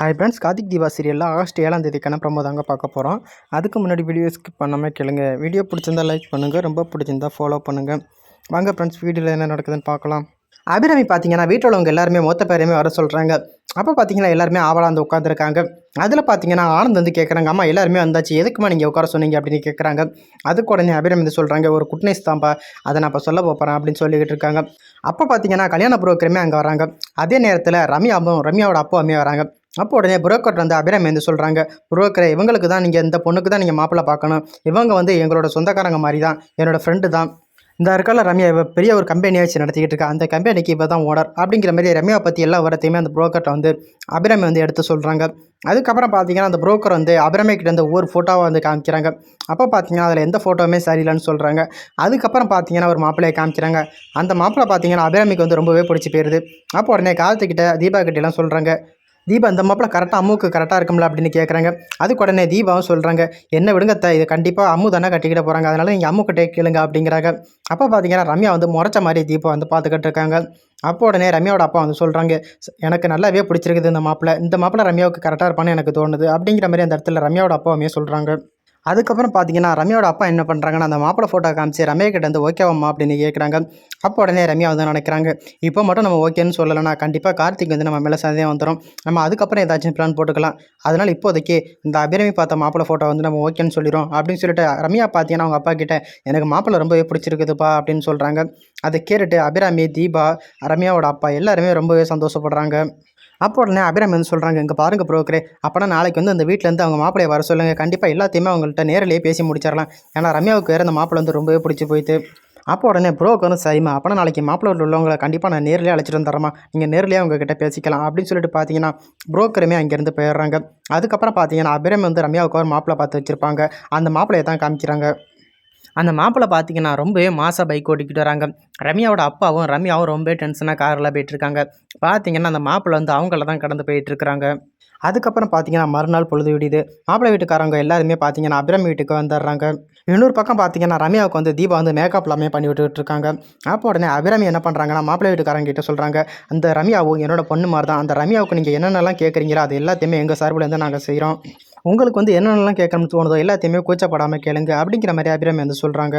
Hi friends Karthik Deepa சீரியலில் August ஏழாம் தேதிக்கான promo தாங்க பார்க்க போகிறோம் அதுக்கு முன்னாடி வீடியோ ஸ்கிப் பண்ணாமல் கேளுங்க. வீடியோ பிடிச்சிருந்தா லைக் பண்ணுங்கள் ரொம்ப பிடிச்சிருந்தா ஃபாலோ பண்ணுங்கள் வாங்க ஃப்ரெண்ட்ஸ் வீடியோவில் என்ன நடக்குதுன்னு பார்க்கலாம். அபிராமி பார்த்தீங்கன்னா வீட்டில் உள்ளவங்க எல்லாருமே மொத்த பேரையுமே வர சொல்கிறாங்க அப்போ பார்த்தீங்கன்னா எல்லாருமே ஆவலாக வந்து உட்காந்துருக்காங்க அதில் பார்த்தீங்கன்னா ஆனந்த் வந்து கேட்குறாங்க அம்மா எல்லாருமே வந்தாச்சு. எதுக்குமா நீங்கள் உட்கார சொன்னீங்க? அப்படின்னு கேட்குறாங்க அதுக்கு உடனே அபிராமி வந்து சொல்கிறாங்க ஒரு குட்னஸ் தான்ப்பா. அதை நான் இப்போ சொல்ல போகிறேன் அப்படின்னு சொல்லிக்கிட்டு இருக்காங்க. அப்போ பார்த்தீங்கன்னா கல்யாண புரோக்கருமே அங்கே வராங்க. அதே நேரத்தில் ரம்யாவும் ரம்யாவோட அப்பா அம்மையும் வராங்க. அப்போ உடனே புரோக்கர் வந்து அபிராமி வந்து சொல்கிறாங்க புரோக்கரை இவங்களுக்கு தான் நீங்கள் இந்த பொண்ணுக்கு தான் நீங்கள் மாப்பிள்ளை பார்க்கணும். இவங்க வந்து எங்களோட சொந்தக்காரங்க மாதிரி தான் என்னோடய ஃப்ரெண்டு தான். இந்த இருக்கால ரம்யா இவ பெரிய ஒரு கம்பெனியை வச்சு நடத்திக்கிட்டு இருக்கா. அந்த கம்பெனிக்கு இவ தான் ஓனர் அப்படிங்கிற மாதிரி ரம்யாவை பற்றி எல்லா விவரத்தையுமே அந்த புரோக்கர்கிட்ட வந்து அபிராமி வந்து எடுத்து சொல்கிறாங்க அதுக்கப்புறம் பார்த்தீங்கன்னா அந்த புரோக்கர் வந்து அபிராமிக்கிட்ட வந்து ஒவ்வொரு ஃபோட்டோவை வந்து காமிக்கிறாங்க. அப்போ பார்த்தீங்கன்னா அதில் எந்த ஃபோட்டோவுமே சரியில்லைன்னு சொல்கிறாங்க அதுக்கப்புறம் பார்த்தீங்கன்னா ஒரு மாப்பிள்ளையை காமிக்கிறாங்க. அந்த மாப்பிள்ளை பார்த்தீங்கன்னா அபிராமிக்கு வந்து ரொம்பவே பிடிச்சி போயிருது. அப்போ உடனே காலத்துக்கிட்ட தீபா கிட்ட சொல்கிறாங்க தீபா இந்த மாப்பிள்ள கரெக்டாக அம்முக்கு கரெக்டாக இருக்கும்ல அப்படின்னு கேட்குறாங்க அதுக்கு உடனே தீபாவும் சொல்கிறாங்க என்ன விடுங்க த இது கண்டிப்பாக அம்மு தானே கட்டிக்கிட்டு போகிறாங்க அதனால் நீங்கள் அம்மு கேளுங்க அப்படிங்கிறாங்க. அப்போ பார்த்தீங்கன்னா ரம்யா வந்து முறைச்ச மாதிரி தீபா வந்து பார்த்துக்கிட்டு இருக்காங்க. அப்போ உடனே ரம்யாவோட அப்பா வந்து சொல்கிறாங்க எனக்கு நல்லாவே பிடிச்சிருக்குது இந்த மாப்பிள்ள இந்த மாப்பிள்ள ரம்யாவுக்கு கரெக்டாக இருப்பான்னு எனக்கு தோணுது அப்படிங்கிற மாதிரி அந்த இடத்துல ரம்யாவோட அப்பாவுமே சொல்கிறாங்க அதுக்கப்புறம் பார்த்தீங்கன்னா ரம்யாவோட அப்பா என்ன பண்ணுறாங்கன்னா அந்த மாப்பிள்ளை ஃபோட்டோ காமிச்சு ரம்யா கிட்ட வந்து ஓகேவாம்மா அப்படின்னு கேட்குறாங்க அப்போ உடனே ரம்யா வந்து நினைக்கிறாங்க இப்போ மட்டும் நம்ம ஓகேன்னு சொல்லலைன்னா கண்டிப்பாக கார்த்திக் வந்து நம்ம மேலே சந்தேகம் வந்துடும் நம்ம அதுக்கப்புறம் ஏதாச்சும் பிளான் போட்டுக்கலாம். அதனால் இப்போதைக்கு இந்த அபிராமி பார்த்த மாப்பிள்ளை ஃபோட்டோ வந்து நம்ம ஓகேன்னு சொல்லிடும் அப்படின்னு சொல்லிட்டு ரம்யா பார்த்தீங்கன்னா அவங்க அப்பா கிட்ட எனக்கு மாப்பிள்ளை ரொம்பவே பிடிச்சிருக்குதுப்பா அப்படின்னு சொல்கிறாங்க அதை கேட்டுட்டு அபிராமி தீபா ரம்யாவோட அப்பா எல்லாருமே ரொம்பவே சந்தோஷப்படுறாங்க. அப்போ உடனே அபிராமி வந்து சொல்கிறாங்க இங்கே பாருங்கள் ப்ரோக்கரே அப்போனா நாளைக்கு வந்து அந்த வீட்டிலேருந்து அவங்க மாப்பிளையை வர சொல்லுங்கள் கண்டிப்பாக எல்லாத்தையுமே அவங்கள்ட்ட நேரிலேயே பேசி முடிச்சிடலாம் ஏன்னா ரம்யாவுக்கு வேறு அந்த மாப்பிள்ளை வந்து ரொம்பவே பிடிச்சி போயிட்டு. அப்போ உடனே ப்ரோக்கரும் சரிம்மா அப்போனா நாளைக்கு மாப்பிள்ளை உள்ளவங்களை கண்டிப்பாக நான் நேரிலே அழைச்சிட்டு வந்துடுறேம்மா நீங்கள் நேரிலேயே அவங்கக்கிட்ட பேசிக்கலாம். அப்படின்னு சொல்லிட்டு பார்த்தீங்கன்னா ப்ரோக்கருமே அங்கேருந்து போயிடுறாங்க. அதுக்கப்புறம் பார்த்தீங்கன்னா அபிராமி வந்து ரம்யாவுக்கு ஒரு மாப்பிள்ளை பார்த்து வச்சுருப்பாங்க. அந்த மாப்பிள்ளையை தான் காமிக்கிறாங்க. அந்த மாப்பிள்ளை பார்த்தீங்கன்னா ரொம்பவே மாசா பைக் ஓட்டிக்கிட்டு வராங்க. ரம்யாவோட அப்பாவும் ரம்யாவும் ரொம்பவே டென்ஷனாக காரில் போயிட்டுருக்காங்க பார்த்தீங்கன்னா அந்த மாப்பிள்ளை வந்து அவங்கள தான் கடந்து போயிட்டுருக்குறாங்க அதுக்கப்புறம் பார்த்தீங்கன்னா மறுநாள் பொழுது விடியுது. மாப்பிள்ளை வீட்டுக்காரங்க எல்லாருமே பார்த்தீங்கன்னா அபிராமி வீட்டுக்கு வந்துடுறாங்க. இன்னொரு பக்கம் பார்த்தீங்கன்னா ரம்யாவுக்கு வந்து தீபா வந்து மேக்கப் எல்லாமே பண்ணி விட்டுட்டு இருக்காங்க. அப்போ உடனே அபிராமி என்ன பண்ணுறாங்கன்னா மாப்பிள்ளை வீட்டுக்காரங்க கிட்ட சொல்கிறாங்க அந்த ரம்யாவும் என்னோட பொண்ணு மாதிரி தான். அந்த ரம்யாவுக்கு நீங்கள் என்னென்னலாம் கேட்குறீங்களோ அது எல்லாத்தையுமே எங்கள் சார்பிலேருந்து நாங்கள் செய்கிறோம் உங்களுக்கு வந்து என்னென்னலாம் கேட்கணும்னு தோணுதோ எல்லாத்தையுமே கூச்சப்படாமல் கேளுங்க அப்படிங்கிற மாதிரி அபிராமி வந்து சொல்கிறாங்க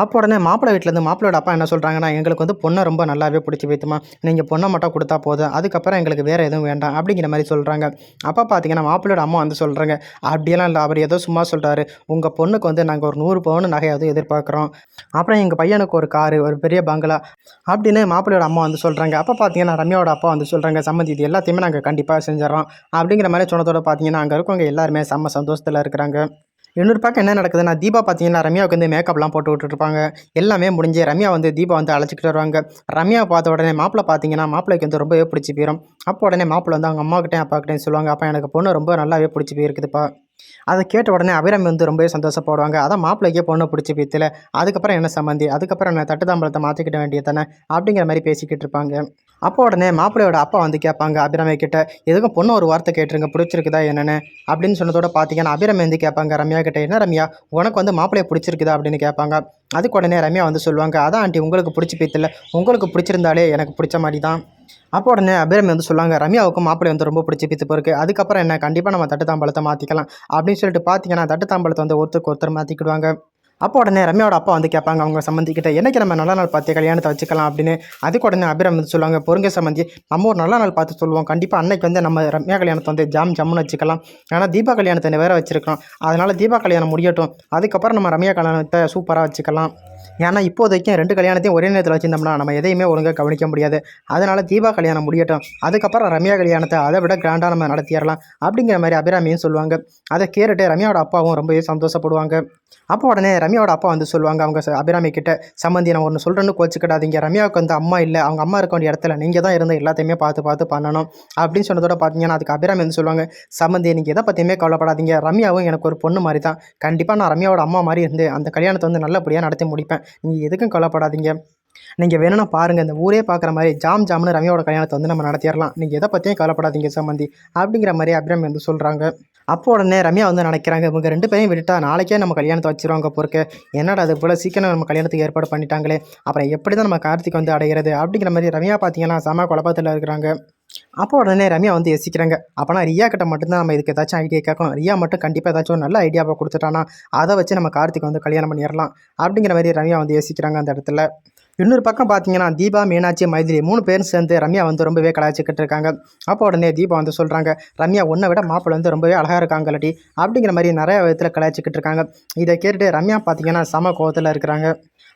அப்போ உடனே மாப்பிள்ளை வீட்டிலேருந்து மாப்பிளோட அப்பா என்ன சொல்கிறாங்கன்னா எங்களுக்கு வந்து பொண்ணை ரொம்ப நல்லாவே பிடிச்சி வைத்துமா. நீங்கள் பொண்ணை மட்டும் கொடுத்தா போதும். அதுக்கப்புறம் எங்களுக்கு வேறு எதுவும் வேண்டாம் அப்படிங்கிற மாதிரி சொல்கிறாங்க அப்பா பார்த்தீங்கன்னா மாப்பிள்ளையோட அம்மா வந்து சொல்கிறாங்க அப்படியெல்லாம் இல்லை. அவர் ஏதோ சும்மா சொல்கிறாரு உங்கள் பொண்ணுக்கு வந்து நாங்கள் ஒரு நூறு பவுன் நகையாவது எதிர்பார்க்குறோம். அப்புறம் எங்கள் பையனுக்கு ஒரு காரு ஒரு பெரிய பங்களா அப்படின்னு மாப்பிள்ளையோட அம்மா வந்து சொல்கிறாங்க அப்போ பார்த்தீங்கன்னா ரம்யாவோட அப்பா வந்து சொல்கிறாங்க சம்மந்தி இது எல்லாத்தையுமே நாங்கள் கண்டிப்பாக செஞ்சிடறோம். அப்படிங்கிற மாதிரி சொன்னதோட பார்த்தீங்கன்னா அங்கே இருக்கவங்க எல்லாருமே செம்ம சந்தோஷத்தில் இருக்கிறாங்க. இன்னொரு பக்கம் என்ன நடக்குதுன்னா தீபா பார்த்தீங்கன்னா ரம்யாவுக்கு வந்து மேக்கப்லாம் போட்டு விட்டுருப்பாங்க எல்லாமே முடிஞ்சு ரம்யா வந்து தீபா வந்து அழைச்சிக்கிட்டு வருவாங்க. ரம்யா பார்த்த உடனே மாப்பிள்ளை பார்த்தீங்கன்னா மாப்பிள்ளைக்கு வந்து ரொம்பவே பிடிச்சி போயிடும் அப்போ உடனே மாப்பிள்ளை வந்து அவங்க அம்மாக்கிட்டே அப்பாக்கிட்டே சொல்லுவாங்க அப்போ எனக்கு பொண்ணு ரொம்ப நல்லாவே பிடிச்சி போயிருக்குதுப்பா. அதை கேட்ட உடனே அபிராமி வந்து ரொம்பவே சந்தோஷப்படுவாங்க. அதான் மாப்பிள்ளைக்கே பொண்ணு பிடிச்சி பீத்தில் அதுக்கப்புறம் என்ன சம்மந்தி அதுக்கப்புறம் என்ன தட்டுதாம்பலத்தை மாற்றிக்கிட்ட வேண்டியது தானே அப்படிங்கிற மாதிரி பேசிக்கிட்டு இருப்பாங்க. அப்போ உடனே மாப்பிள்ளையோட அப்பா வந்து கேட்பாங்க அபிராமி கிட்ட எதுக்கும் பொண்ணு ஒரு வார்த்தை கேட்டுருங்க பிடிச்சிருக்குதா என்னென்னு? அப்படின்னு சொன்னதோட பார்த்தீங்கன்னா அபிராமி வந்து கேட்பாங்க ரம்யா கிட்ட என்ன ரம்யா? உனக்கு வந்து மாப்பிள்ளையை பிடிச்சிருக்குதா? அப்படின்னு கேட்பாங்க. அதுக்கு உடனே ரம்யா வந்து சொல்லுவாங்க அதான் ஆண்டி உங்களுக்கு பிடிச்சி பீத்தில் உங்களுக்கு பிடிச்சிருந்தாலே எனக்கு பிடிச்ச மாதிரி தான் அப்போ உடனே அபிராமி வந்து சொல்லுவாங்க ரம்யாவுக்கும் மாப்பிள்ளை வந்து ரொம்ப பிடிச்சி பித்து போருக்கு அதுக்கப்புறம் என்ன கண்டிப்பாக நம்ம தட்டு தாம்பழத்தை மாற்றிக்கலாம் அப்படின்னு சொல்லிட்டு பார்த்தீங்கன்னா தட்டு தாம்பழத்தை வந்து ஒருத்தருக்கு ஒருத்தர் மாற்றிக்கிடுவாங்க அப்போ உடனே ரம்யாவோட அப்பா வந்து கேட்பாங்க அவங்க சம்மந்திக்கிட்ட என்னைக்கு நம்ம நல்ல நாள் பார்த்து கல்யாணத்தை வச்சுக்கலாம்? அப்படின்னு. அதுக்கு உடனே அபிராமி வந்து சொல்லுவாங்க பொருங்க சம்மந்தி நம்ம ஒரு நல்ல நாள் பார்த்து சொல்லுவோம். கண்டிப்பாக அன்னைக்கு வந்து நம்ம ரம்யா கல்யாணத்தை வந்து ஜாம் ஜம்முன்னு வச்சுக்கலாம். ஏன்னா தீபா கல்யாணத்தை வேறு வச்சுருக்கோம் அதனால் தீபா கல்யாணம் முடியட்டும். அதுக்கப்புறம் நம்ம ரம்யா கல்யாணத்தை சூப்பராக வச்சுக்கலாம். ஏன்னா இப்போதைக்கும் ரெண்டு கல்யாணத்தையும் ஒரே நேரத்தில் வச்சிருந்தோம்னா நம்ம எதையுமே ஒழுங்காக கவனிக்க முடியாது. அதனால் தீபா கல்யாணம் முடியட்டும். அதுக்கப்புறம் ரம்யா கல்யாணத்தை அதை விட கிராண்டாக நம்ம நடத்திடலாம் அப்படிங்கிற மாதிரி அபிராமியும் சொல்லுவாங்க. அதை கேட்டுட்டு ரம்யாவோட அப்பாவும் ரொம்பவே சந்தோஷப்படுவாங்க. அப்போ உடனே ரம்யாவோட அப்பா வந்து சொல்லுவாங்க அவங்க அபிராமி கிட்ட சம்மந்தி நான் ஒன்று சொல்கிறேன்னு கோச்சிக்கிடாதீங்க. ரம்யாவுக்கு வந்து அம்மா இல்லை. அவங்க அம்மா இருக்க வேண்டிய இடத்துல நீங்கள் தான் இருந்து எல்லாத்தையுமே பார்த்து பார்த்து பண்ணணும். அப்படின்னு சொன்னதோட பார்த்தீங்கன்னா அதுக்கு அபிராமி வந்து சொல்லுவாங்க சம்மந்தி நீங்கள் எதை பற்றியுமே கவலைப்படாதீங்க. ரம்யாவும் எனக்கு ஒரு பொண்ணு மாதிரி தான். கண்டிப்பாக நான் ரம்யாவோட அம்மா மாதிரி இருந்து அந்த கல்யாணத்தை வந்து நல்லபடியாக நடத்தி முடிப்பேன். நீங்கள் எதுக்கும் கவலைப்படாதீங்க. நீங்கள் வேணும்னா பாருங்கள் இந்த ஊரே பார்க்குற மாதிரி ஜாம் ஜாம்னு ரம்யாவோட கல்யாணத்தை வந்து நம்ம நடத்திடலாம். நீங்கள் எதை பற்றியும் கவலைப்படாதீங்க சம்மந்தி அப்படிங்கிற மாதிரி அபிராமி வந்து சொல்கிறாங்க அப்போ உடனே ரம்யா வந்து நினைக்கிறாங்க இவங்க ரெண்டு பேரையும் விட்டுட்டா நாளைக்கே நம்ம கல்யாணத்தை வச்சிருவாங்க பொறுக்க என்னடா அது போல் சீக்கிரம் நம்ம கல்யாணத்துக்கு ஏற்பாடு பண்ணிட்டாங்களே. அப்புறம் எப்படி தான் நம்ம கார்த்திக் வந்து அடைகிறது அப்படிங்கிற மாதிரி ரம்யா பார்த்தீங்கன்னா செம குழப்பத்தில் இருக்கிறாங்க. அப்போ உடனே ரம்யா வந்து யோசிக்கிறாங்க. அப்போனா ரியா கிட்ட மட்டும்தான் நம்ம இதுக்கு ஏதாச்சும் ஐடியா கேட்கணும். ரியா மட்டும் கண்டிப்பாக ஏதாச்சும் ஒரு நல்ல ஐடியாவை கொடுத்துட்டானா அதை வச்சு நம்ம கார்த்திக் வந்து கல்யாணம் பண்ணிடலாம் அப்படிங்கிற மாதிரி ரம்யா வந்து யோசிக்கிறாங்க அந்த இடத்துல. இன்னொரு பக்கம் பார்த்தீங்கன்னா தீபா மீனாட்சி மைதிலி மூணு பேரும் சேர்ந்து ரம்யா வந்து ரொம்பவே கலாய்ச்சிக்கிட்டு இருக்காங்க. அப்போ உடனே தீபா வந்து சொல்கிறாங்க ரம்யா உன்னை விட மாப்பிள்ளை வந்து ரொம்பவே அழகாக இருக்காங்களடி அப்படிங்கிற மாதிரி நிறைய விதத்தில் கலாய்ச்சிக்கிட்டு இருக்காங்க. இதை கேட்டுட்டு ரம்யா பார்த்தீங்கன்னா சம கோவத்தில் இருக்கிறாங்க.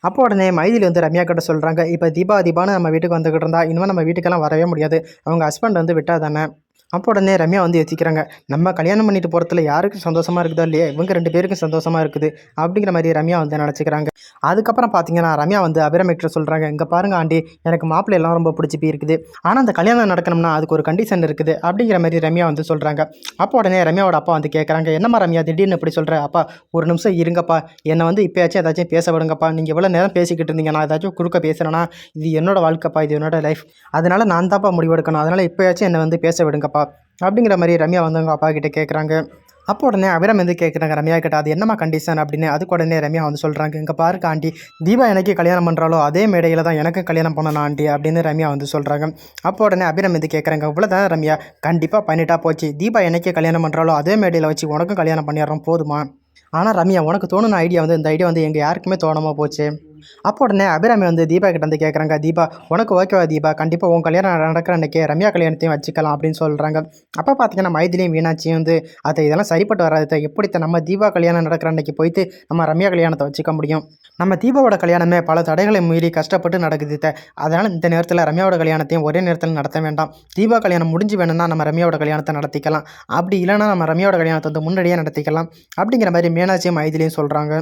அப்போ உடனே மைதிலி வந்து ரம்யா கிட்ட சொல்கிறாங்க இப்போ தீபா தீபான்னு நம்ம வீட்டுக்கு வந்துக்கிட்டு இருந்தா இனிமேல் நம்ம வீட்டுக்கெல்லாம் வரவே முடியாது. அவங்க ஹஸ்பண்ட் வந்து விட்டால் தானே? அப்போ உடனே ரம்யா வந்து யோசிக்கிறாங்க நம்ம கல்யாணம் பண்ணிட்டு போகிறதுல யாருக்கும் சந்தோஷமாக இருக்குதோ இல்லையா இவங்க ரெண்டு பேருக்கும் சந்தோஷமாக இருக்குது அப்படிங்கிற மாதிரி ரம்யா வந்து நினச்சிக்கிறாங்க. அதுக்கப்புறம் பார்த்தீங்கன்னா ரம்யா வந்து அபிரமிக்ட சொல்கிறாங்க இங்கே பாருங்க ஆண்டி எனக்கு மாப்பிள்ளை எல்லாம் ரொம்ப பிடிச்சி போயிருக்குது. ஆனால் அந்த கல்யாணம் நடக்கணும்னா அதுக்கு ஒரு கண்டிஷன் இருக்குது அப்படிங்கிற மாதிரி ரம்யா வந்து சொல்கிறாங்க அப்போ உடனே ரம்யாவோட அப்பா வந்து கேட்குறாங்க என்னம்மா ரம்யா திடீர்னு இப்படி சொல்கிற அப்பா ஒரு நிமிஷம் இருங்கப்பா. என்னை வந்து இப்போயாச்சும் ஏதாச்சும் பேச விடுங்கப்பா. நீங்கள் எவ்வளோ நேரம் பேசிக்கிட்டு இருந்தீங்க நான் ஏதாச்சும் குறுக்க பேசுகிறேன்னா இது என்னோட வாழ்க்கைப்பா இது என்னோட லைஃப் அதனால் நான் தான்ப்பா முடிவெடுக்கணும். அதனால் இப்போயாச்சும் என்னை வந்து பேச விடுங்கப்பா. அப்படிங்கிற மாதிரி ரம்யா வந்து அவங்க அப்பா கிட்ட கேட்குறாங்க அப்போ உடனே அபிரம் வந்து கேட்குறாங்க ரம்யா கிட்ட அது என்னம்மா கண்டிஷன் அப்படின்னு. அதுக்கு உடனே ரம்யா வந்து சொல்கிறாங்க இங்கே பாருங்க ஆண்டி தீபா எனக்கு கல்யாணம் பண்ணுறாலோ அதே மேடையில் தான் எனக்கு கல்யாணம் பண்ணணும் ஆண்டி அப்படின்னு ரம்யா வந்து சொல்கிறாங்க அப்போ உடனே அபிரம் வந்து கேட்குறாங்க இவ்வளோ தான் ரம்யா கண்டிப்பாக பண்ணிட்டா போச்சு. தீபா எனக்கு கல்யாணம் பண்ணுறாலோ அதே மேடையில் வச்சு உனக்கும் கல்யாணம் பண்ணிடுறோம் போதுமா? ஆனால் ரம்யா உனக்கு தோணுன ஐடியா வந்து இந்த ஐடியா வந்து எங்கள் யாருக்குமே தோணாமல் போச்சு. அப்போ உடனே அபிராமி வந்து தீபா கிட்ட வந்து கேட்குறாங்க தீபா உனக்கு ஓகேவா தீபா? கண்டிப்பாக உன் கல்யாணம் நடக்கிற அன்றைக்கி ரம்யா கல்யாணத்தையும் வச்சுக்கலாம் அப்படின்னு சொல்கிறாங்க அப்போ பார்த்தீங்கன்னா மைதிலையும் மீனாட்சியும் வந்து அதை இதெல்லாம் சரிப்பட்டு வராது எப்படித்த நம்ம தீபா கல்யாணம் நடக்கிற அன்றைக்கி போயிட்டு நம்ம ரம்யா கல்யாணத்தை வச்சுக்க முடியும்? நம்ம தீபாவோட கல்யாணமே பல தடைகளை மீறி கஷ்டப்பட்டு நடக்குது த அதனால் இந்த நேரத்தில் ரம்யாவோட கல்யாணத்தையும் ஒரே நேரத்தில் நடத்த வேண்டாம். தீபா கல்யாணம் முடிஞ்சு வேணும்னா நம்ம ரம்யாவோட கல்யாணத்தை நடத்திக்கலாம். அப்படி இல்லைன்னா நம்ம ரம்யாவோட கல்யாணத்தை வந்து முன்னாடியே நடத்திக்கலாம். அப்படிங்கிற மாதிரி மீனாட்சியும் மைதிலையும் சொல்கிறாங்க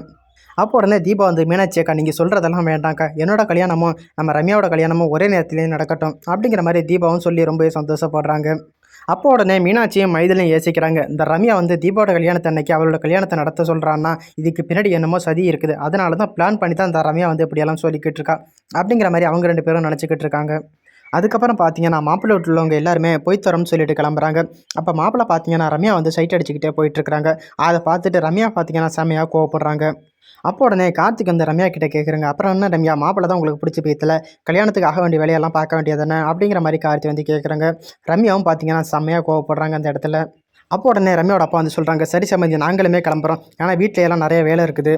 அப்போ உடனே தீபா வந்து மீனாட்சி அக்கா நீங்கள் சொல்கிறதெல்லாம் வேண்டாம்க்கா. என்னோட கல்யாணமும் நம்ம ரம்யாவோட கல்யாணமும் ஒரே நேரத்துலேயே நடக்கட்டும். அப்படிங்கிற மாதிரி தீபாவும் சொல்லி ரொம்பவே சந்தோஷப்படுறாங்க. அப்போ உடனே மீனாட்சியும் மைதிலையும் யோசிக்கிறாங்க. இந்த ரம்யா வந்து தீபாவோட கல்யாணத்தை அன்னைக்கு அவளோட கல்யாணத்தை நடத்த சொல்கிறான்னா இதுக்கு பின்னாடி என்னமோ சதி இருக்குது. அதனால தான் பிளான் பண்ணி தான் இந்த ரம்யா வந்து இப்படியெல்லாம் சொல்லிக்கிட்டு இருக்கா. அப்படிங்கிற மாதிரி அவங்க ரெண்டு பேரும் நினச்சிக்கிட்டு இருக்காங்க. அதுக்கப்புறம் பார்த்தீங்கன்னா மாப்பிள்ளை வீட்டில் உள்ளவங்க எல்லாருமே போய் தரோம்னு சொல்லிட்டு கிளம்புறாங்க. அப்போ மாப்பிள்ளை பார்த்தீங்கன்னா ரம்யா வந்து சைட் அடிச்சுக்கிட்டே போயிட்டுருக்காங்க அதை பார்த்துட்டு ரம்யா பார்த்தீங்கன்னா செமையாக கோவப்படுறாங்க. அப்போ உடனே கார்த்திக் வந்து ரம்யா கிட்டே கேட்குறாங்க அப்புறம் என்ன ரம்யா மாப்பிள்ளை தான் உங்களுக்கு பிடிச்சி போய்த்தல கல்யாணத்துக்கு ஆக வேண்டிய வேலையெல்லாம் பார்க்க வேண்டியது தானே? அப்படிங்கிற மாதிரி கார்த்தி வந்து கேட்குறாங்க ரம்யாவும் பார்த்தீங்கன்னா செம்மையாக கோவப்படுறாங்க அந்த இடத்துல. அப்போ உடனே ரம்யாவோட அப்பா வந்து சொல்கிறாங்க சரி சமந்தி நாங்களுமே கிளம்புறோம். ஏன்னா வீட்டில எல்லாம் நிறைய வேலை இருக்குது.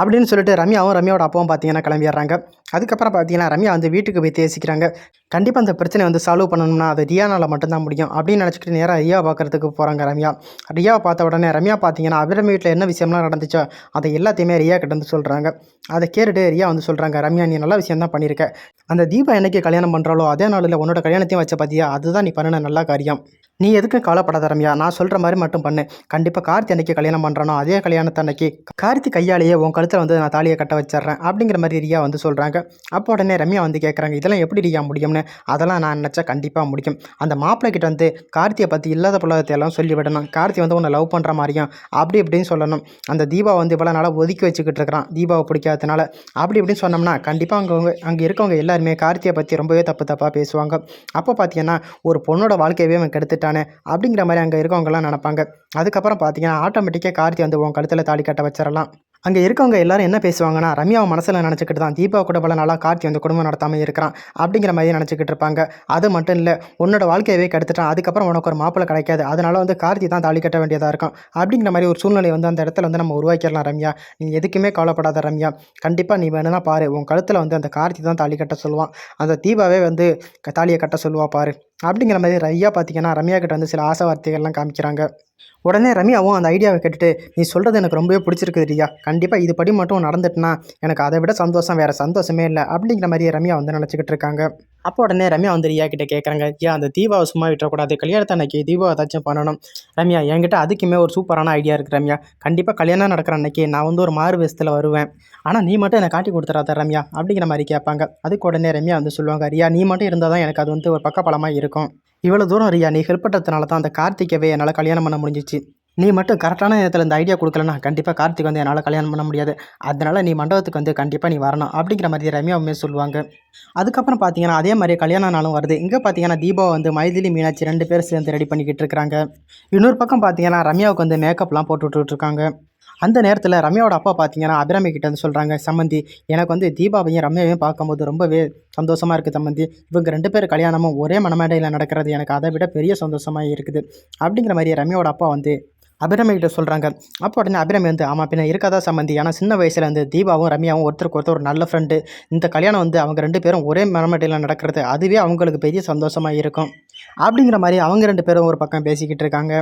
அப்படின்னு சொல்லிட்டு ரம்யாவும் ரம்யாவோட அப்பாவும் பார்த்தீங்கன்னா கிளம்பிடுறாங்க. அதுக்கப்புறம் பார்த்தீங்கன்னா ரம்யா வந்து வீட்டுக்கு போய் தேசிக்கிறாங்க கண்டிப்பாக அந்த பிரச்சனை வந்து சால்வ் பண்ணணும்னா அது ரியானால் மட்டும்தான் முடியும். அப்படின்னு நினச்சிக்கிட்டு நேராக ரியா பார்க்குறதுக்கு போகிறாங்க ரம்யா. ரியாவை பார்த்த உடனே ரம்யா பார்த்தீங்கன்னா அபிரம் வீட்டில் என்ன விஷயம்லாம் நடந்துச்சோ அதை எல்லாத்தையுமே ரியா கிட்ட வந்து சொல்கிறாங்க அதை கேட்டுட்டு ரியா வந்து சொல்கிறாங்க ரம்யா நீ நல்ல விஷயம் தான் பண்ணியிருக்க. அந்த தீபா என்னைக்கு கல்யாணம் பண்ணுறாலோ அதே நாளில் உன்னோட கல்யாணத்தையும் வச்ச பார்த்தியா அதுதான் நீ பண்ணின நல்ல காரியம். நீ எதுக்கும் கவலைப்படாத ரம்யா? நான் சொல்கிற மாதிரி மட்டும் பண்ணு. கண்டிப்பாக கார்த்தி அன்னைக்கு கல்யாணம் பண்ணுறானோ அதே கல்யாணத்தை அன்னைக்கு கார்த்தி கையாலேயே உன் கழுத்தில் வந்து நான் தாலியை கட்ட வச்சிடுறேன் அப்படிங்கிற மாதிரி ரியா வந்து சொல்கிறாங்க அப்போ உடனே ரம்யா வந்து கேட்குறாங்க இதெல்லாம் எப்படி ரியா முடியும்னு? அதெல்லாம் நான் நினச்சா கண்டிப்பாக முடியும். அந்த மாப்பிள்ளை கிட்ட வந்து கார்த்தியை பற்றி இல்லாத புலகத்தை சொல்லிவிடணும் சொல்லி விடணும். கார்த்தி வந்து உன்னை லவ் பண்ணுற மாதிரியும் அப்படி இப்படின்னு சொல்லணும். அந்த தீபா வந்து இவ்வளோ நாளாக ஒதுக்கி வச்சுக்கிட்டு இருக்கிறான் தீபாவை பிடிக்காததுனால. அப்படி இப்படின்னு சொன்னோம்னா கண்டிப்பாக அங்கே அங்கே இருக்கவங்க எல்லாருமே கார்த்தியை பற்றி ரொம்பவே தப்பு தப்பாக பேசுவாங்க. அப்போ பார்த்தீங்கன்னா ஒரு பொண்ணோட வாழ்க்கையவே அவன் வந்துட்டானே அப்படிங்கிற மாதிரி அங்கே இருக்கவங்கலாம் நினப்பாங்க. அதுக்கப்புறம் பார்த்தீங்கன்னா ஆட்டோமேட்டிக்காக கார்த்தி வந்து உன் கழுத்தில் தாலி கட்ட வச்சிடலாம். அங்கே இருக்கவங்க எல்லாரும் என்ன பேசுவாங்கன்னா ரம்யாவை மனசில் நினச்சிக்கிட்டு தான் தீபா கூட பல நாளாக கார்த்தி வந்து குடும்பம் நடத்தாமல் இருக்கிறான் அப்படிங்கிற மாதிரி நினச்சிக்கிட்டு இருப்பாங்க. அது மட்டும் இல்லை உன்னோட வாழ்க்கையவே கெடுத்துட்டான். அதுக்கப்புறம் உனக்கு ஒரு மாப்பிள்ளை கிடைக்காது. அதனால் வந்து கார்த்தி தான் தாலி கட்ட வேண்டியதாக இருக்கும் அப்படிங்கிற மாதிரி ஒரு சூழ்நிலை வந்து அந்த இடத்துல வந்து நம்ம உருவாக்கிடலாம் ரம்யா. நீ எதுக்குமே கவலைப்படாத ரம்யா. கண்டிப்பாக நீ வேணும்னா பாரு உன் கழுத்தில் வந்து அந்த கார்த்தி தான் தாலி கட்ட சொல்லுவான். அந்த தீபாவே வந்து தாலியை கட்ட சொல்லுவா பாரு. அப்படிங்கிற மாதிரி ரம்யா பார்த்தீங்கன்னா ரம்யா கிட்ட வந்து சில ஆசை வார்த்தைகள்லாம் காமிக்கிறாங்க. உடனே ரம்யாவும் அந்த ஐடியாவை கேட்டுட்டு நீ சொல்கிறது எனக்கு ரொம்பவே பிடிச்சிருக்குது ரியா. கண்டிப்பாக இது படி மட்டும் நடந்துட்டுனா எனக்கு அதை விட சந்தோஷம் வேறு சந்தோஷமே இல்லை. அப்படிங்கிற மாதிரி ரம்யா வந்து நினச்சிக்கிட்டு இருக்காங்க. அப்போ உடனே ரம்யா வந்து ரியா கிட்டே கேட்குறாங்க ஏன் அந்த தீபாவை சும்மா விட்டுறக்கூடாது. கல்யாணத்தை அன்னைக்கு தீபாவை ஏதாச்சும் பண்ணணும். ரம்யா என்கிட்ட அதுக்குமே ஒரு சூப்பரான ஐடியா இருக்குது ரம்யா. கண்டிப்பாக கல்யாணம் நடக்கிற அன்னைக்கு நான் வந்து ஒரு மாறு வேஷத்தில் வருவேன். ஆனால் நீ மட்டும் என்னை காட்டி கொடுத்துறாத ரம்யா அப்படிங்கிற மாதிரி கேட்பாங்க. அதுக்கு உடனே ரம்யா வந்து சொல்லுவாங்க ரியா நீ மட்டும் இருந்தால் தான் எனக்கு அது வந்து ஒரு பக்கபலமாக இருக்கும். இவ்வளோ தூரம் ரியா நீ ஹெல்ப் பண்ணுறதுனால தான் அந்த கார்த்திகவே என்னால் கல்யாணம் பண்ண முடிஞ்சிச்சு. நீ மட்டும் கரெக்டான நேரத்தில் இந்த ஐடியா கொடுக்கலனா கண்டிப்பாக கார்த்திக் வந்து என்னால் கல்யாணம் பண்ண முடியாது. அதனால் நீ மண்டபத்துக்கு வந்து கண்டிப்பாக நீ வரணும் அப்படிங்கிற மாதிரி ரம்யாவுமே சொல்லுவாங்க. அதுக்கப்புறம் பார்த்தீங்கன்னா அதே மாதிரி கல்யாண நாளும் வருது. இங்கே பார்த்தீங்கன்னா தீபா வந்து மைதிலி மீனாட்சி ரெண்டு பேர் சேர்ந்து ரெடி பண்ணிக்கிட்டு இருக்கிறாங்க இன்னொரு பக்கம் பார்த்தீங்கன்னா ரம்யாவுக்கு வந்து மேக்கப்லாம் போட்டு விட்டுட்டு இருக்காங்க. அந்த நேரத்தில் ரம்யாவோட அப்பா பார்த்தீங்கன்னா அபிராமி கிட்ட வந்து சொல்கிறாங்க சம்மந்தி எனக்கு வந்து தீபாவையும் ரம்யாவையும் பார்க்கும்போது ரொம்பவே சந்தோஷமாக இருக்குது சம்மந்தி. இவங்க ரெண்டு பேர் கல்யாணமும் ஒரே மனமேடையில் நடக்கிறது எனக்கு அதை விட பெரிய சந்தோஷமாக இருக்குது. அப்படிங்கிற மாதிரி ரம்யாவோட அப்பா வந்து அபிரமிகிட்ட சொல்கிறாங்க அப்போ உடனே அபிரமி வந்து ஆமாம் பின்ன இருக்காதா சம்மந்தி ஆனால் சின்ன வயசில் வந்து தீபாவும் ரம்யாவும் ஒருத்தருக்கு ஒருத்தர் ஒரு நல்ல ஃப்ரெண்டு இந்த கல்யாணம் வந்து அவங்க ரெண்டு பேரும் ஒரே மரமட்டையில் நடக்கிறது. அதுவே அவங்களுக்கு பெரிய சந்தோஷமாக இருக்கும். அப்படிங்கிற மாதிரி அவங்க ரெண்டு பேரும் ஒரு பக்கம் பேசிக்கிட்டு இருக்காங்க.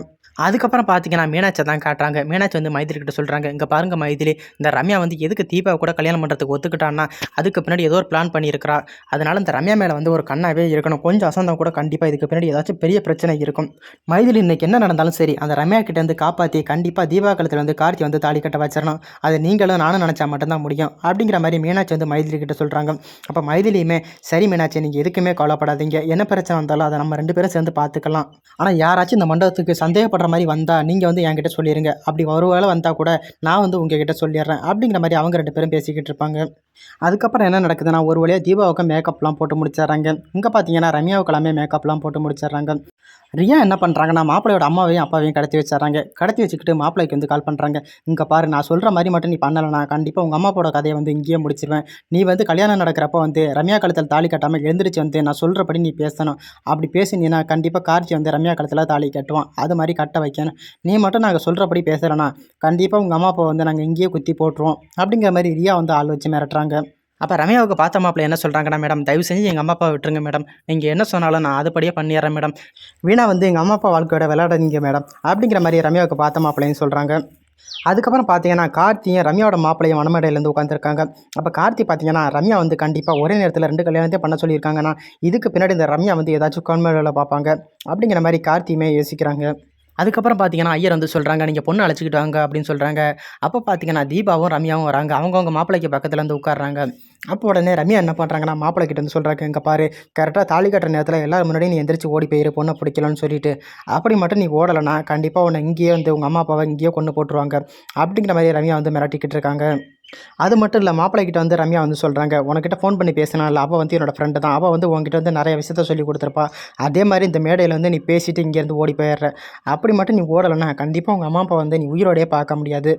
அதுக்கப்புறம் பார்த்தீங்கன்னா மீனாட்சி தான் காட்டுறாங்க. மீனாட்சி வந்து மைதில்கிட்ட சொல்கிறாங்க இங்கே பாருங்க மைதிலி இந்த ரம்யா வந்து எதுக்கு தீபாவை கூட கல்யாணம் பண்ணுறதுக்கு ஒத்துக்கிட்டான்னா அதுக்கு பின்னாடி ஏதோ ஒரு பிளான் பண்ணியிருக்கிறா. அதனால் இந்த ரம்யா மேலே வந்து ஒரு கண்ணாவே இருக்கணும். கொஞ்சம் அசந்தம் கூட கண்டிப்பாக இதுக்கு பின்னாடி ஏதாச்சும் பெரிய பிரச்சனை இருக்கும். மைதிலி இன்னைக்கு என்ன நடந்தாலும் சரி அந்த ரம்யா கிட்ட காப்பாற்றி கண்டிப்பாக தீபா காலத்தில் வந்து கார்த்தி வந்து தாலி கட்ட வச்சிடணும். அது நீங்களும் நானும் நினச்சா மட்டும்தான் முடியும். அப்படிங்கிற மாதிரி மீனாட்சி வந்து மைதிலி கிட்ட சொல்கிறாங்க அப்போ மைதிலியுமே சரி மீனாட்சி நீங்கள் எதுக்குமே கவலைப்படாதீங்க. என்ன பிரச்சனை வந்தாலும் அதை நம்ம ரெண்டு பேரும் சேர்ந்து பார்த்துக்கலாம் ஆனால் யாராச்சும் இந்த மண்டபத்துக்கு சந்தேகப்படுற மாதிரி வந்தால் நீங்கள் வந்து என்கிட்ட சொல்லிடுங்க அப்படி ஒரு வேளை வந்தால் கூட நான் வந்து உங்ககிட்ட சொல்லிடுறேன் அப்படிங்கிற மாதிரி அவங்க ரெண்டு பேரும் பேசிக்கிட்டு இருப்பாங்க. அதுக்கப்புறம் என்ன நடக்குதுன்னா ஒரு வழியாக தீபாவுக்கு மேக்கப்லாம் போட்டு முடிச்சிடுறாங்க இங்கே பார்த்தீங்கன்னா ரம்யாவுக்கெல்லாமே மேக்கப்லாம் போட்டு முடிச்சிடுறாங்க ரியா என்ன பண்ணுறாங்கன்னா மாப்பிளையோட அம்மாவையும் அப்பாவையும் கடத்தி வச்சிடறாங்க. கடத்தி வச்சுக்கிட்டு மாப்பிளைக்கு வந்து கால் பண்ணுறாங்க இங்கே பாரு நான் சொல்கிற மாதிரி மட்டும் நீ பண்ணலைனா கண்டிப்பாக உங்கள் அம்மாவோட கதையை வந்து இங்கேயே முடிச்சிருவேன். நீ வந்து கல்யாணம் நடக்கிறப்போ வந்து ரம்யா கழுத்தில் தாலி கட்டாமல் எழுந்திரிச்சு வந்து நான் சொல்கிறபடி நீ பேசணும். அப்படி பேசினீன்னா கண்டிப்பாக கார்த்தி வந்து ரம்யா கழுத்தில் தாலி கட்டுவான். அது மாதிரி கட்ட வைக்கணும். நீ மட்டும் நாங்கள் சொல்கிறபடி பேசுகிறேன்னா கண்டிப்பாக உங்கள் அம்மா அப்பா வந்து நாங்கள் இங்கேயே குத்தி போட்டுருவோம். அப்படிங்கிற மாதிரி ரியா வந்து ஆள் வச்சு மிரட்டுறாங்க. அப்போ ரம்யாவுக்கு பார்த்த மாப்பிள்ள என்ன சொல்கிறாங்கன்னா மேடம் தயவு செஞ்சு எங்கள் அம்மா அப்பா விட்டுருங்க மேடம். நீங்கள் என்ன சொன்னாலும் நான் அதுபடியே பண்ணிடுறேன் மேடம். வீணா வந்து எங்கள் அம்மா அப்பா வாழ்க்கையோட விளையாடாதீங்க மேடம். அப்படிங்கிற மாதிரி ரம்யாவுக்கு பார்த்த மாப்பிள்ளைன்னு சொல்கிறாங்க அதுக்கப்புறம் பார்த்தீங்கன்னா கார்த்தியும் ரம்யாவோட மாப்பிள்ளையும் மணமேடையிலேருந்து உட்காந்துருக்காங்க அப்போ கார்த்தி பார்த்தீங்கன்னா ரம்யா வந்து கண்டிப்பாக ஒரே நேரத்தில் ரெண்டு கல்யாணத்தையும் பண்ண சொல்லியிருக்காங்கன்னா இதுக்கு பின்னாடி இந்த ரம்யா வந்து ஏதாச்சும் கான்மேடில் பார்ப்பாங்க. அப்படிங்கிற மாதிரி கார்த்தியுமே யோசிக்கிறாங்க. அதுக்கப்புறம் பார்த்தீங்கன்னா ஐயர் வந்து சொல்கிறாங்க நீங்கள் பொண்ணு அழைச்சிக்கிட்டு வாங்க அப்படின்னு சொல்கிறாங்க அப்போ பார்த்தீங்கன்னா தீபாவும் ரம்யாவும் வராங்க. அவங்கவுங்க மாப்பிள்ளைக்கு பக்கத்தில் வந்து உட்காடுறாங்க அப்போ உடனே ரம்யா என்ன பண்ணுறாங்கன்னா மாப்பிள்ளை கிட்ட வந்து சொல்கிறாங்க இங்கே பாரு கரெக்டாக தாலி கட்டுற நேரத்தில் எல்லாரும் முன்னாடி நீ எந்திரிச்சு ஓடி போயிரு பொண்ணை பிடிக்கலன்னு சொல்லிட்டு. அப்படி மட்டும் நீ ஓடலைன்னா கண்டிப்பாக உன்னை இங்கேயே வந்து உங்கள் அம்மா அப்பாவை இங்கேயே கொண்டு போட்டுருவாங்க. அப்படிங்கிற மாதிரி ரம்யா வந்து மிரட்டிக்கிட்டு இருக்காங்க. அது மட்டும் இல்லை மாப்பிள்ளைகிட்ட வந்து ரம்யா வந்து சொல்கிறாங்க உனக்கிட்ட ஃபோன் பண்ணி பேசினால அவள் வந்து என்னோடய ஃப்ரெண்டு தான். அவள் வந்து உங்ககிட்ட வந்து நிறைய விஷயத்த சொல்லி கொடுத்துருப்பா. அதே மாதிரி இந்த மேடையில் வந்து நீ பேசிட்டு இங்கேருந்து ஓடி போயிடுற. அப்படி மட்டும் நீ ஓடலைன்னா கண்டிப்பாக உங்கள் அம்மா அப்பா வந்து நீ உயிரோடையே பார்க்க முடியாது.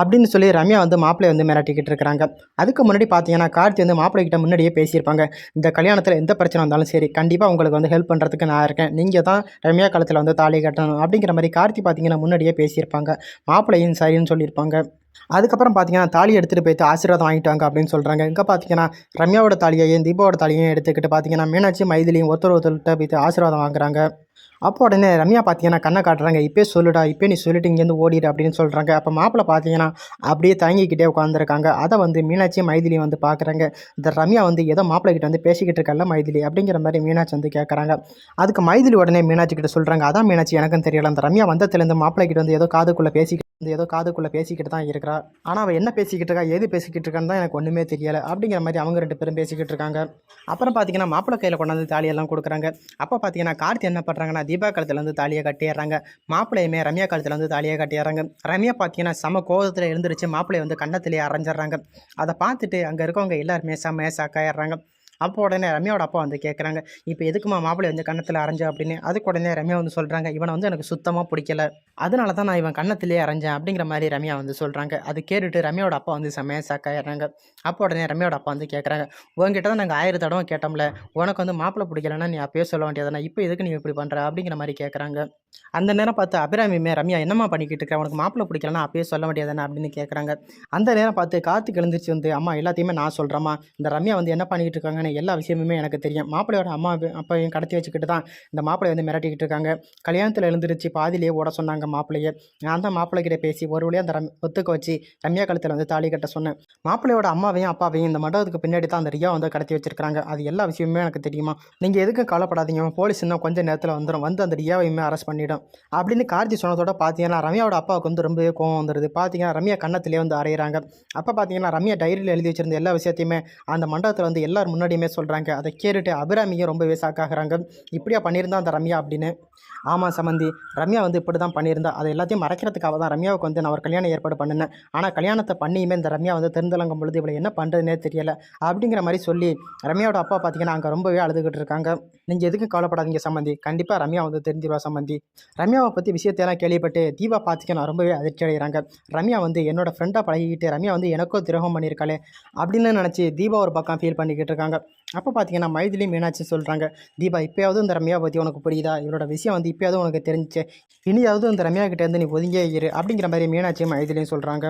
அப்படின்னு சொல்லி ரம்யா வந்து மாப்பிள்ளை வந்து மிரட்டிக்கிட்டு இருக்கிறாங்க அதுக்கு முன்னாடி பார்த்தீங்கன்னா கார்த்தி வந்து மாப்பிள்ளைகிட்ட முன்னாடியே பேசியிருப்பாங்க. இந்த கல்யாணத்தில் எந்த பிரச்சனை வந்தாலும் சரி கண்டிப்பாக உங்களுக்கு வந்து ஹெல்ப் பண்ணுறதுக்கு நான் இருக்கேன். நீங்கள் தான் ரம்யா காலத்தில் வந்து தாலி கட்டணும். அப்படிங்கிற மாதிரி கார்த்தி பார்த்தீங்கன்னா முன்னாடியே பேசியிருப்பாங்க. மாப்பிள்ளையும் சரின்னு சொல்லியிருப்பாங்க. அதுக்கப்புறம் பார்த்தீங்கன்னா தாலி எடுத்துகிட்டு போயிட்டு ஆசீர்வாதம் வாங்கிட்டாங்க அப்படின்னு சொல்கிறாங்க இங்கே பார்த்தீங்கன்னா ரம்யாவோட தாலியையும் தீபாவோட தாலியையும் எடுத்துக்கிட்டு பார்த்தீங்கன்னா மீனாட்சி மைதிலியும் ஒருத்தர் ஒருத்தர்கிட்ட போயிட்டு ஆசீர்வாதம் வாங்குறாங்க. அப்போ உடனே ரம்யா பார்த்தீங்கன்னா கண்ணை காட்டுறாங்க. இப்போ சொல்லுடா இப்போ நீ சொல்லிட்டு இங்கேருந்து ஓடிடு அப்படின்னு சொல்கிறாங்க அப்போ மாப்பிள்ளை பார்த்தீங்கன்னா அப்படியே தயங்கிக்கிட்டே உட்காந்துருக்காங்க அதை வந்து மீனாட்சி மைதிலி வந்து பார்க்குறாங்க இந்த ரம்யா வந்து ஏதோ மாப்பிள்ளை கிட்ட வந்து பேசிக்கிட்டு இருக்கல மைதிலி அப்படிங்கிற மாதிரி மீனாட்சி வந்து கேட்குறாங்க அதுக்கு மைதிலி உடனே மீனாட்சி கிட்ட சொல்கிறாங்க அதான் மீனாட்சி எனக்கும் தெரியல. அந்த ரம்யா வந்ததுலேருந்து மாப்பிள்ளை கிட்ட வந்து ஏதோ காதுக்குள்ளே பேசிக்கிட்டு வந்து ஏதோ காதுக்குள்ளே பேசிக்கிட்டு தான் இருக்கிறா. ஆனால் அவள் என்ன பேசிக்கிட்டு இருக்கா எது பேசிக்கிட்டு இருக்கான்னு தான் எனக்கு ஒன்றுமே தெரியலை அப்படிங்கிற மாதிரி அவங்க ரெண்டு பேரும் பேசிக்கிட்டு இருக்காங்க. அப்புறம் பார்த்தீங்கன்னா மாப்பிள்ளை கையில் கொண்டாந்து தாலியெல்லாம் கொடுக்குறாங்க. அப்போ பார்த்தீங்கன்னா கார்த்தி என்ன பண்ணுறாங்கன்னா தீபா காலத்தில் வந்து தாலியை கட்டிடுறாங்க. மாப்பிள்ளையுமே ரம்யா காலத்தில் வந்து தாலியை கட்டிடுறாங்க. ரம்யா பார்த்தீங்கன்னா செம கோபத்தில் எழுந்துருச்சு மாப்பிள்ளையை வந்து கன்னத்திலேயே அரைஞ்சிடுறாங்க. அதை பார்த்துட்டு அங்கே இருக்கவங்க எல்லாருமே செம்மையாக சாக்காயிடுறாங்க அப்போ உடனே ரம்யாவோட அப்பா வந்து கேட்குறாங்க இப்போ எதுக்குமா மாப்பிள்ளை வந்து கன்னத்தில் அரைஞ்ச? அப்படின்னு. அதுக்கு உடனே ரம்யா வந்து சொல்கிறாங்க இவனை வந்து எனக்கு சுத்தமாக பிடிக்கல. அதனால தான் நான் இவன் கன்னத்திலே அரைஞ்சேன். அப்படிங்கிற மாதிரி ரம்யா வந்து சொல்கிறாங்க அது கேட்டுட்டு ரம்யாவோட அப்பா வந்து செம்மையாக சாக்காயிடுறாங்க அப்போ உடனே ரம்யாவோட அப்பா வந்து கேட்குறாங்க உங்ககிட்ட தான் நாங்கள் ஆயிரம் தடவை கேட்டோம்ல உனக்கு வந்து மாப்பிள்ளை பிடிக்கலன்னா நீ அப்பயே சொல்ல வேண்டியதானே இப்போ எதுக்கு நீ இப்படி பண்ணுற அப்படிங்கிற மாதிரி கேட்குறாங்க அந்த நேரம் பார்த்து அபிராமியுமே ரம்யா என்னம்மா பண்ணிக்கிட்டு இருக்க? உனக்கு மாப்பிள்ளை பிடிக்கலன்னா அப்பயே சொல்ல வேண்டியதானே அப்படின்னு கேட்குறாங்க அந்த நேரம் பார்த்து காற்று எழுந்திரிச்சு வந்து அம்மா எல்லாத்தையுமே நான் சொல்கிறேம்மா இந்த ரம்யா வந்து என்ன பண்ணிக்கிட்டு இருக்காங்க இருக்காங்கன்னு எல்லா விஷயமுமே எனக்கு தெரியும். மாப்பிள்ளையோட அம்மா அப்பையும் கடத்தி வச்சுக்கிட்டு தான் இந்த மாப்பிள்ளை வந்து மிரட்டிக்கிட்டு இருக்காங்க. கல்யாணத்தில் எழுந்திருச்சு பாதிலேயே ஓட சொன்னாங்க மாப்பிள்ளையே. நான் தான் மாப்பிள்ளை கிட்ட பேசி ஒரு வழியாக அந்த ரம் ஒத்துக்க வச்சு ரம்யா கழுத்தில் வந்து தாலி கட்ட சொன்னேன். மாப்பிள்ளையோட அம்மாவையும் அப்பாவையும் இந்த மண்டபத்துக்கு பின்னாடி தான் அந்த ரியா வந்து கடத்தி வச்சிருக்காங்க அது எல்லா விஷயமுமே எனக்கு தெரியுமா? நீங்கள் எதுக்கும் கவலைப்படாதீங்க. போலீஸ் இன்னும் கொஞ்சம் நேரத்தில் வந்துடும் வந்து அந்த ரியாவையுமே அரெஸ்ட் பண்ணிடும். அப்படின்னு கார்த்தி சொன்னதோட பார்த்தீங்கன்னா ரம்யாவோட அப்பாவுக்கு வந்து ரொம்பவே கோவம் வந்துடுது பார்த்தீங்கன்னா ரம்யா கன்னத்திலே வந்து அரைகிறாங்க அப்போ பார்த்தீங்கன்னா ரம்யா டைரியில் எழுதி வச்சிருந்த எல்லா விஷயத்தையுமே அந்த மண்டபத்தில் வந்து எல்லாரும் முன்னாடி மைதிலியுமே சொல்கிறாங்க அதை கேட்டுட்டு அபிராமியும் ரொம்பவே சாக்காகிறாங்க இப்படியா பண்ணியிருந்தா அந்த ரம்யா அப்படின்னு. ஆமாம் சமந்தி ரம்யா வந்து இப்படி தான் பண்ணியிருந்தா. அதை எல்லாத்தையும் மறைக்கிறதுக்காக தான் ரம்யாவுக்கு வந்து நான் ஒரு கல்யாணம் ஏற்பாடு பண்ணினேன். ஆனால் கல்யாணத்தை பண்ணியுமே இந்த ரம்யா வந்து தெரிந்தலங்கும் பொழுது இவளை என்ன பண்ணுறதுனே தெரியலை. அப்படிங்கிற மாதிரி சொல்லி ரம்யாவோட அப்பா பார்த்தீங்கன்னா அங்கே ரொம்பவே அழுதுகிட்டு இருக்காங்க. நீங்கள் எதுக்கும் கவலைப்படாதீங்க சம்மந்தி கண்டிப்பாக ரம்யா வந்து தெரிஞ்சிருவா சம்மந்தி ரம்யாவை பற்றி விஷயத்தையெல்லாம் கேள்விப்பட்டு தீபா பார்த்துக்க நான் ரொம்பவே அதிர்ச்சி அடைகிறாங்க. ரம்யா வந்து என்னோட ஃப்ரெண்டாக பழகிக்கிட்டு ரம்யா வந்து எனக்கோ துரோகம் பண்ணியிருக்காளே அப்படின்னு நினச்சி தீபா ஒரு பக்கம் ஃபீல் பண்ணிக்கிட்டு இருக்காங்க. அப்போ பார்த்தீங்கன்னா மைதிலி மீனாட்சி சொல்கிறாங்க தீபா இப்போயாவது இந்த ரம்யா பற்றி உனக்கு புரியுதா? இவரோட விஷயம் வந்து இப்போயாவது உனக்கு தெரிஞ்சுச்சு. இனியாவது இந்த ரம்யா கிட்டேருந்து நீ ஒதுங்கியே இரு. அப்படிங்கிற மாதிரி மீனாட்சியும் மைதிலியும் சொல்கிறாங்க